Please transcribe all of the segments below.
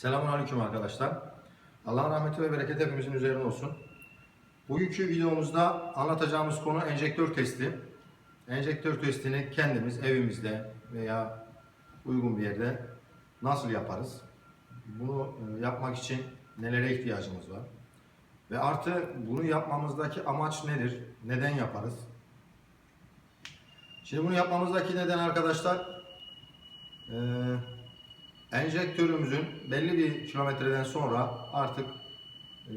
Selamun Aleyküm arkadaşlar. Allah'ın rahmeti ve bereketi hepimizin üzerine olsun. Bugünkü videomuzda anlatacağımız konu enjektör testi. Enjektör testini kendimiz evimizde veya uygun bir yerde nasıl yaparız? Bunu e, yapmak için nelere ihtiyacımız var? Ve artı bunu yapmamızdaki amaç nedir? Neden yaparız? Şimdi bunu yapmamızdaki neden arkadaşlar e, enjektörümüzün belli bir kilometreden sonra artık e,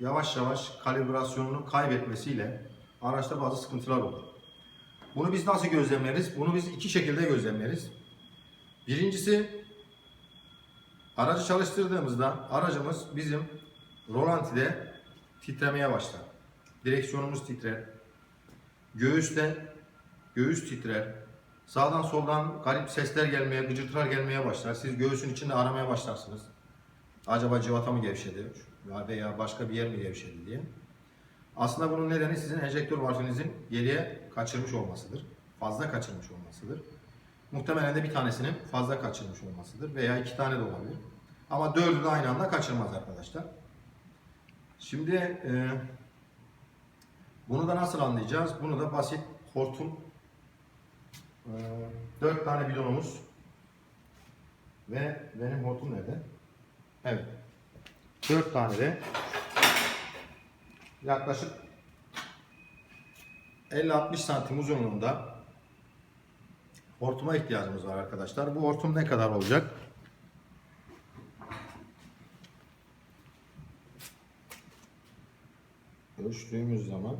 yavaş yavaş kalibrasyonunu kaybetmesiyle araçta bazı sıkıntılar olur. Bunu biz nasıl gözlemleriz? Bunu biz iki şekilde gözlemleriz. Birincisi aracı çalıştırdığımızda aracımız bizim rolantide titremeye başlar. Direksiyonumuz titrer. Göğüste göğüs titrer. Sağdan soldan garip sesler gelmeye, gıcırtılar gelmeye başlar. Siz göğsün içinde aramaya başlarsınız. Acaba civata mı gevşedi Ya veya başka bir yer mi gevşedi diye. Aslında bunun nedeni sizin enjektör valfinizin geriye kaçırmış olmasıdır. Fazla kaçırmış olmasıdır. Muhtemelen de bir tanesinin fazla kaçırmış olmasıdır. Veya iki tane de olabilir. Ama dördü de aynı anda kaçırmaz arkadaşlar. Şimdi e, bunu da nasıl anlayacağız? Bunu da basit hortum ee, dört tane bidonumuz ve benim hortum nerede? Evet. Dört tane de yaklaşık 50-60 santim uzunluğunda hortuma ihtiyacımız var arkadaşlar. Bu hortum ne kadar olacak? Ölçtüğümüz zaman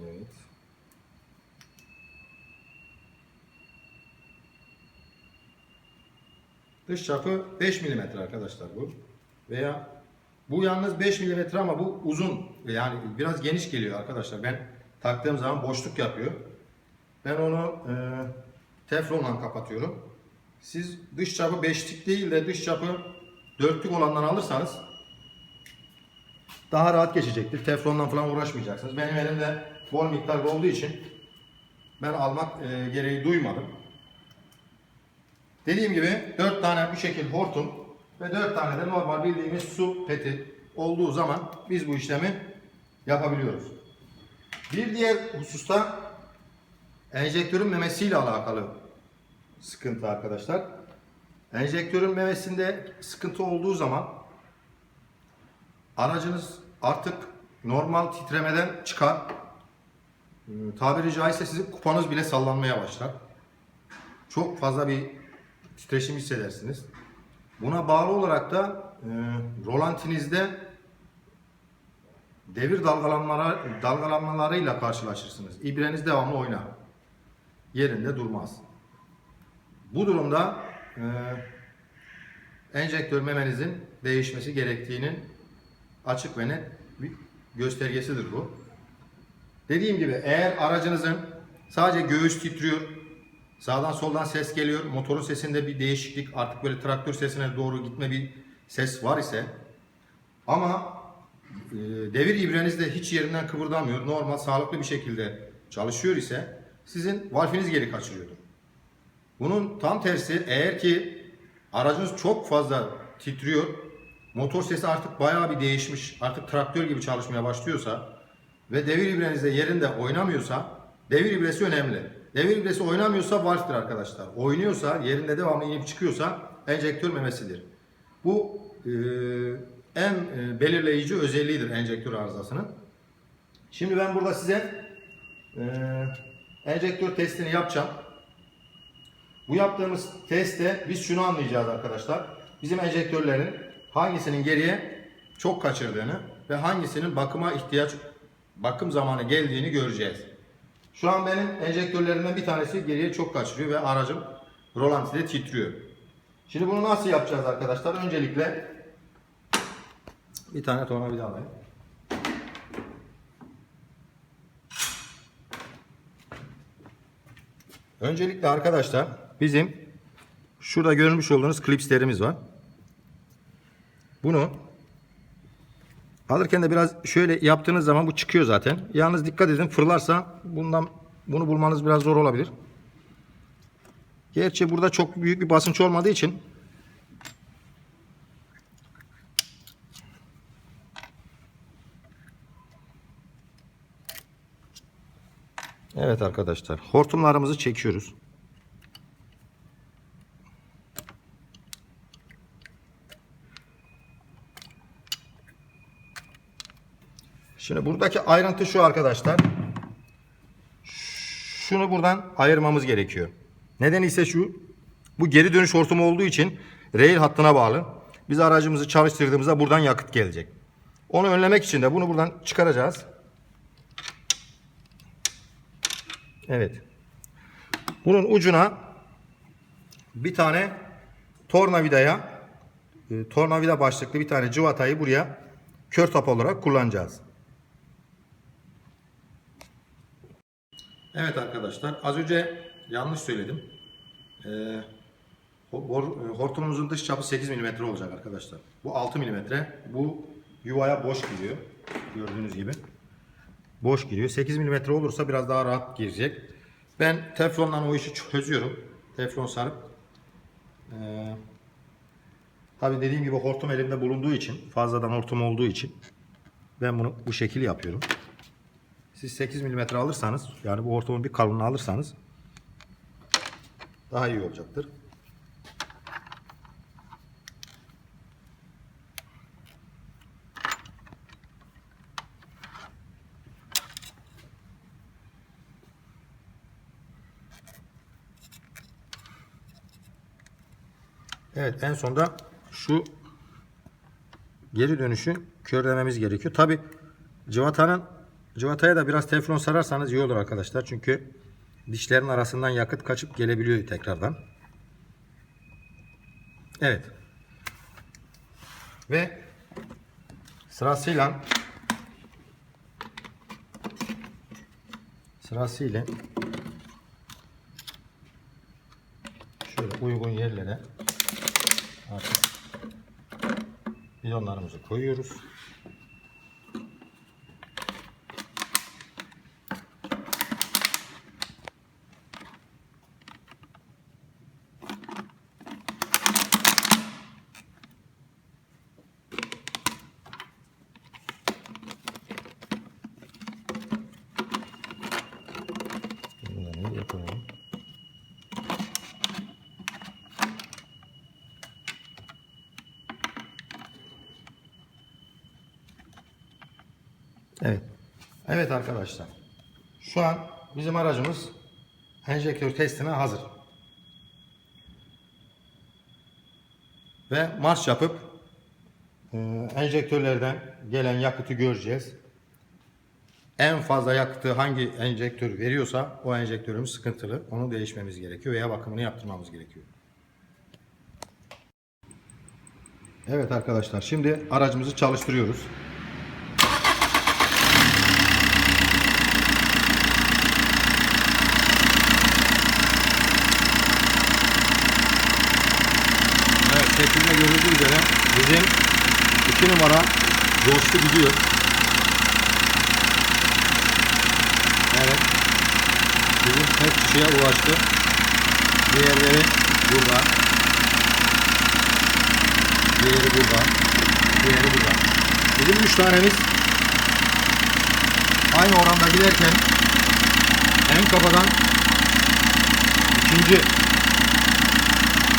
evet Dış çapı 5 mm arkadaşlar bu. Veya bu yalnız 5 mm ama bu uzun. Yani biraz geniş geliyor arkadaşlar. Ben taktığım zaman boşluk yapıyor. Ben onu e, teflonla kapatıyorum. Siz dış çapı 5'lik değil de dış çapı 4'lük olandan alırsanız daha rahat geçecektir. Teflondan falan uğraşmayacaksınız. Benim elimde bol miktarda olduğu için ben almak e, gereği duymadım. Dediğim gibi 4 tane bu şekil hortum ve 4 tane de normal bildiğimiz su peti olduğu zaman biz bu işlemi yapabiliyoruz. Bir diğer hususta enjektörün memesiyle alakalı sıkıntı arkadaşlar. Enjektörün memesinde sıkıntı olduğu zaman aracınız artık normal titremeden çıkar. Tabiri caizse sizin kupanız bile sallanmaya başlar. Çok fazla bir titreşim hissedersiniz. Buna bağlı olarak da e, rolantinizde devir dalgalanmaları, dalgalanmalarıyla karşılaşırsınız. İbreniz devamlı oynar. Yerinde durmaz. Bu durumda e, enjektör memenizin değişmesi gerektiğinin açık ve net bir göstergesidir bu. Dediğim gibi eğer aracınızın sadece göğüs titriyor, Sağdan soldan ses geliyor. Motorun sesinde bir değişiklik artık böyle traktör sesine doğru gitme bir ses var ise ama e, devir ibreniz de hiç yerinden kıvırdamıyor. Normal sağlıklı bir şekilde çalışıyor ise sizin valfiniz geri kaçırıyordur. Bunun tam tersi eğer ki aracınız çok fazla titriyor, motor sesi artık bayağı bir değişmiş, artık traktör gibi çalışmaya başlıyorsa ve devir ibreniz de yerinde oynamıyorsa devir ibresi önemli. Devir ibresi oynamıyorsa valftir arkadaşlar. Oynuyorsa, yerinde devamlı inip çıkıyorsa enjektör memesidir. Bu e, en e, belirleyici özelliğidir enjektör arızasının. Şimdi ben burada size e, enjektör testini yapacağım. Bu yaptığımız testte biz şunu anlayacağız arkadaşlar. Bizim enjektörlerin hangisinin geriye çok kaçırdığını ve hangisinin bakıma ihtiyaç bakım zamanı geldiğini göreceğiz. Şu an benim enjektörlerimden bir tanesi geriye çok kaçırıyor ve aracım rolantide titriyor. Şimdi bunu nasıl yapacağız arkadaşlar? Öncelikle bir tane tornavida alayım. Öncelikle arkadaşlar bizim şurada görmüş olduğunuz klipslerimiz var. Bunu Alırken de biraz şöyle yaptığınız zaman bu çıkıyor zaten. Yalnız dikkat edin fırlarsa bundan bunu bulmanız biraz zor olabilir. Gerçi burada çok büyük bir basınç olmadığı için Evet arkadaşlar hortumlarımızı çekiyoruz. Şimdi buradaki ayrıntı şu arkadaşlar. Şunu buradan ayırmamız gerekiyor. Neden ise şu. Bu geri dönüş hortumu olduğu için rail hattına bağlı. Biz aracımızı çalıştırdığımızda buradan yakıt gelecek. Onu önlemek için de bunu buradan çıkaracağız. Evet. Bunun ucuna bir tane tornavidaya e, tornavida başlıklı bir tane cıvatayı buraya kör tap olarak kullanacağız. Evet arkadaşlar az önce yanlış söyledim. Ee, hor- hortumumuzun dış çapı 8 mm olacak arkadaşlar. Bu 6 mm. Bu yuvaya boş giriyor. Gördüğünüz gibi. Boş giriyor. 8 mm olursa biraz daha rahat girecek. Ben teflondan o işi çözüyorum. Teflon sarıp. Ee, tabii dediğim gibi hortum elimde bulunduğu için, fazladan hortum olduğu için ben bunu bu şekil yapıyorum. Siz 8 mm alırsanız, yani bu hortumun bir kalınlığı alırsanız daha iyi olacaktır. Evet en sonda şu geri dönüşü körlememiz gerekiyor. Tabi cıvatanın cıvataya da biraz teflon sararsanız iyi olur arkadaşlar. Çünkü dişlerin arasından yakıt kaçıp gelebiliyor tekrardan. Evet. Ve sırasıyla sırasıyla şöyle uygun yerlere artık bidonlarımızı koyuyoruz. Evet. Evet arkadaşlar. Şu an bizim aracımız enjektör testine hazır. Ve marş yapıp e, enjektörlerden gelen yakıtı göreceğiz. En fazla yakıtı hangi enjektör veriyorsa o enjektörümüz sıkıntılı. Onu değişmemiz gerekiyor veya bakımını yaptırmamız gerekiyor. Evet arkadaşlar şimdi aracımızı çalıştırıyoruz. Şekilde görüldüğü üzere bizim 2 numara coştu gidiyor. Evet. Bizim tek kişiye ulaştı. Diğerleri burada. Diğeri burada. Diğeri burada. Bizim üç tanemiz aynı oranda giderken en kafadan ikinci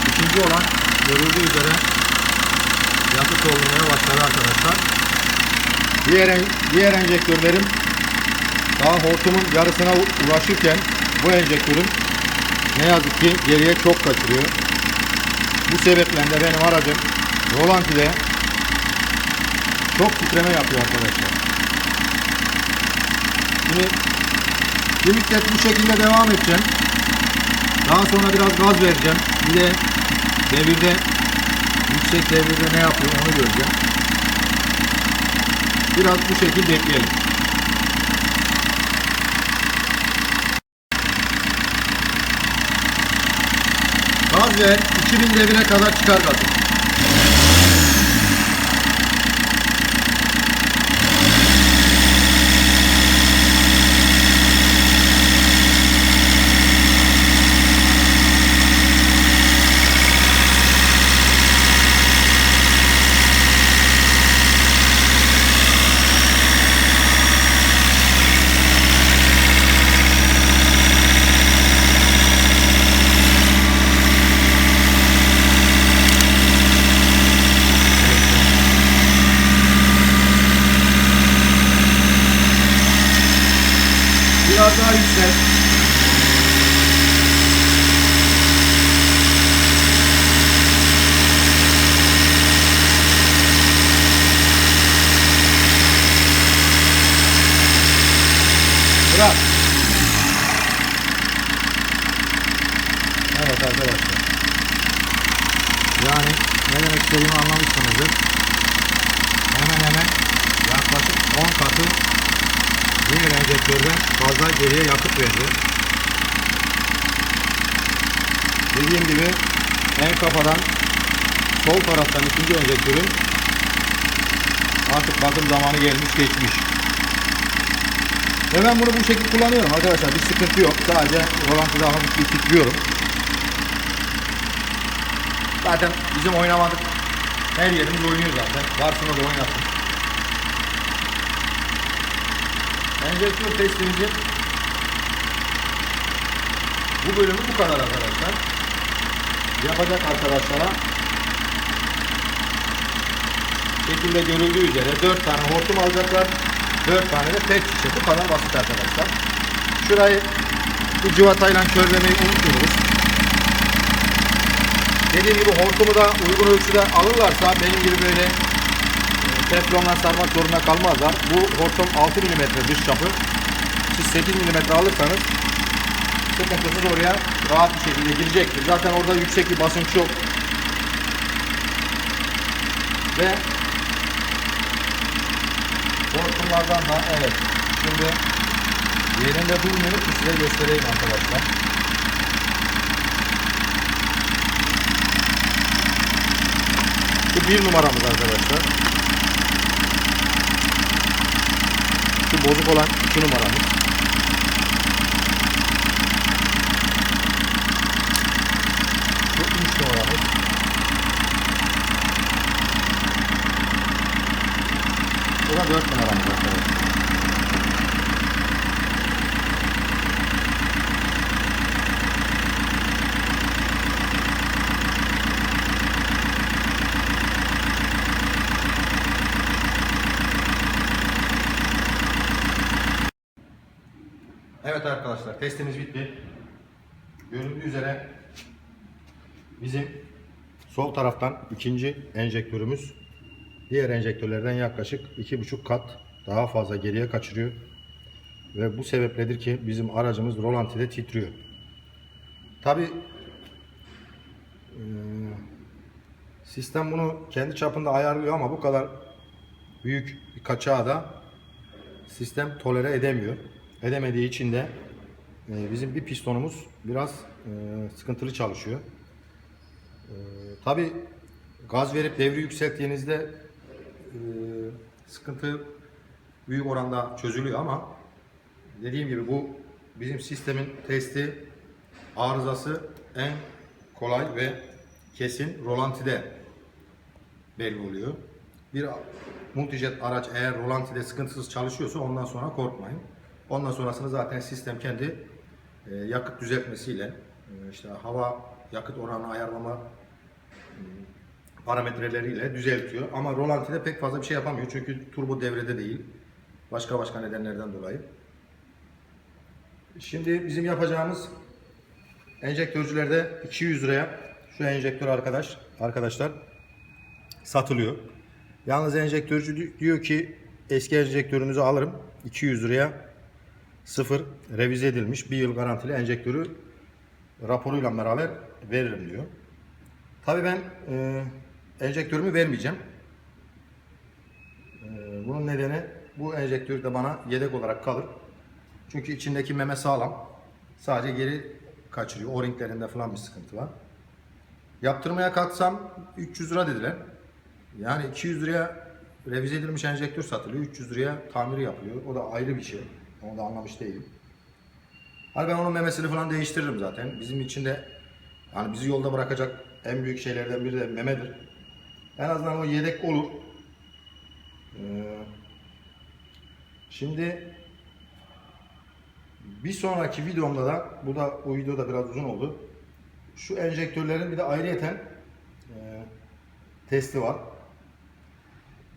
ikinci olan görüldüğü üzere yakıt doldurmaya başladı arkadaşlar. Diğer, diğer enjektörlerim daha hortumun yarısına ulaşırken bu enjektörün ne yazık ki geriye çok kaçırıyor. Bu sebeple de benim aracım rolantide çok titreme yapıyor arkadaşlar. Şimdi bir müddet bu şekilde devam edeceğim. Daha sonra biraz gaz vereceğim. Bir de devirde yüksek devirde ne yapıyor onu göreceğim. Biraz bu şekilde bekleyelim. Gaz ver 2000 devire kadar çıkar gazı. Bırak. Evet arkadaşlar. Yani ne demek istediğimi anlamışsınızdır. Hemen hemen yaklaşık 10 katı diğer enjektörden fazla geriye yakıt verdi. Dediğim gibi en kafadan sol taraftan ikinci enjektörün artık bakım zamanı gelmiş geçmiş. Ve ben bunu bu şekilde kullanıyorum arkadaşlar. Bir sıkıntı yok. Sadece rolantıda hafif bir titriyorum. Zaten bizim oynamadık. Her yerimiz oynuyor zaten. Varsın da oynasın. Enjektör testimizin bu bölümü bu kadar arkadaşlar. Yapacak arkadaşlara şekilde görüldüğü üzere 4 tane hortum alacaklar. 4 tane de pet şişe. Bu kadar basit arkadaşlar. Şurayı bu cıvatayla körlemeyi unutmuyoruz. Dediğim gibi hortumu da uygun ölçüde alırlarsa benim gibi böyle e, teflonla sarmak zorunda kalmazlar. Bu hortum 6 mm dış çapı. Siz 8 mm alırsanız sıkıntısız oraya rahat bir şekilde girecektir. Zaten orada yüksek bir basınç yok. Ve hortumlardan da evet şimdi yerinde durmuyor size göstereyim arkadaşlar. Şu bir numaramız arkadaşlar. Şu bozuk olan iki numaramız. Bu üç numaramız. Bu da dört numaramız arkadaşlar. Evet arkadaşlar testimiz bitti. Görüldüğü üzere bizim sol taraftan ikinci enjektörümüz diğer enjektörlerden yaklaşık iki buçuk kat daha fazla geriye kaçırıyor. Ve bu sebepledir ki bizim aracımız rolantide titriyor. Tabi sistem bunu kendi çapında ayarlıyor ama bu kadar büyük bir kaçağı da sistem tolere edemiyor. Edemediği için de e, bizim bir pistonumuz biraz e, sıkıntılı çalışıyor. E, Tabi gaz verip devri yükselttiğinizde sıkıntı büyük oranda çözülüyor ama dediğim gibi bu bizim sistemin testi arızası en kolay ve kesin rolantide belli oluyor. Bir multijet araç eğer rolantide sıkıntısız çalışıyorsa ondan sonra korkmayın. Ondan sonrasını zaten sistem kendi e, yakıt düzeltmesiyle e, işte hava yakıt oranı ayarlama e, parametreleriyle düzeltiyor. Ama rolantide pek fazla bir şey yapamıyor çünkü turbo devrede değil. Başka başka nedenlerden dolayı. Şimdi bizim yapacağımız enjektörcülerde 200 liraya şu enjektör arkadaş arkadaşlar satılıyor. Yalnız enjektörcü di- diyor ki eski enjektörünüzü alırım 200 liraya sıfır revize edilmiş bir yıl garantili enjektörü raporuyla beraber veririm diyor. Tabii ben e, enjektörümü vermeyeceğim. E, bunun nedeni bu enjektör de bana yedek olarak kalır. Çünkü içindeki meme sağlam. Sadece geri kaçırıyor. O-ringlerinde falan bir sıkıntı var. Yaptırmaya kalksam 300 lira dediler. Yani 200 liraya revize edilmiş enjektör satılıyor. 300 liraya tamiri yapılıyor. O da ayrı bir şey. Onu da anlamış değilim. Hani ben onun memesini falan değiştiririm zaten. Bizim için de yani bizi yolda bırakacak en büyük şeylerden biri de memedir. En azından o yedek olur. Ee, şimdi bir sonraki videomda da bu da bu video da biraz uzun oldu. Şu enjektörlerin bir de ayrıyeten e, testi var.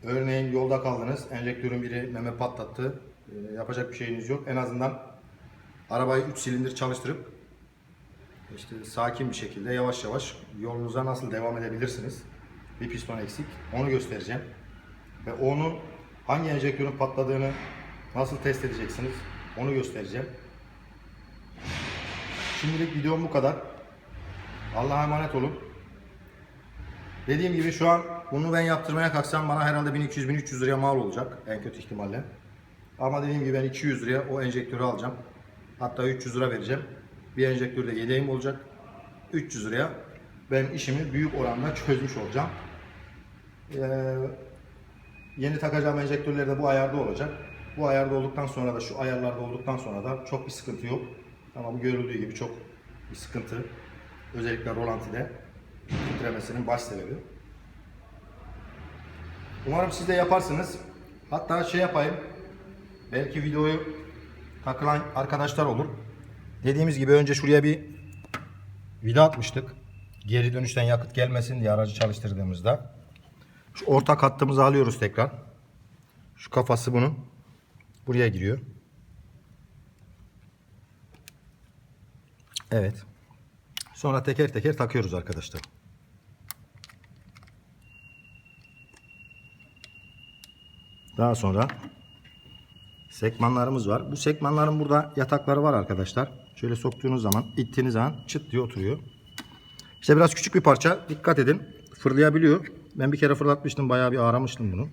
Örneğin yolda kaldınız, enjektörün biri meme patlattı. E, yapacak bir şeyiniz yok. En azından arabayı 3 silindir çalıştırıp işte sakin bir şekilde yavaş yavaş yolunuza nasıl devam edebilirsiniz. Bir piston eksik. Onu göstereceğim. Ve onu hangi enjektörün patladığını nasıl test edeceksiniz onu göstereceğim. Şimdilik videom bu kadar. Allah'a emanet olun. Dediğim gibi şu an bunu ben yaptırmaya kalksam bana herhalde 1200-1300 liraya mal olacak en kötü ihtimalle. Ama dediğim gibi ben 200 liraya o enjektörü alacağım. Hatta 300 lira vereceğim. Bir enjektörde yedeğim olacak. 300 liraya ben işimi büyük oranda çözmüş olacağım. Ee, yeni takacağım enjektörler de bu ayarda olacak. Bu ayarda olduktan sonra da şu ayarlarda olduktan sonra da çok bir sıkıntı yok. Ama bu görüldüğü gibi çok bir sıkıntı. Özellikle rolantide titremesinin baş sebebi. Umarım siz de yaparsınız. Hatta şey yapayım. Belki videoyu takılan arkadaşlar olur. Dediğimiz gibi önce şuraya bir vida atmıştık. Geri dönüşten yakıt gelmesin diye aracı çalıştırdığımızda. Şu ortak hattımızı alıyoruz tekrar. Şu kafası bunun. Buraya giriyor. Evet. Sonra teker teker takıyoruz arkadaşlar. Daha sonra sekmanlarımız var. Bu sekmanların burada yatakları var arkadaşlar. Şöyle soktuğunuz zaman, ittiğiniz zaman çıt diye oturuyor. İşte biraz küçük bir parça. Dikkat edin. Fırlayabiliyor. Ben bir kere fırlatmıştım. Bayağı bir ağramıştım bunu.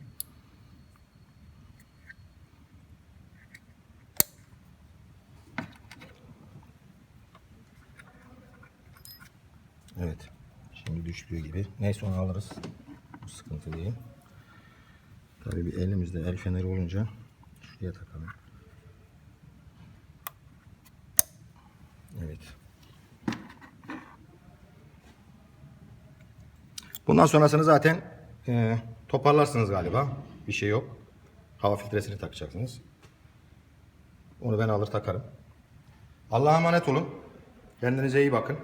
Evet. Şimdi düştüğü gibi. Neyse onu alırız. Bu sıkıntı değil. Tabii bir elimizde el feneri olunca şuraya takalım. Evet. Bundan sonrasını zaten e, toparlarsınız galiba. Bir şey yok. Hava filtresini takacaksınız. Onu ben alır takarım. Allah'a emanet olun. Kendinize iyi bakın.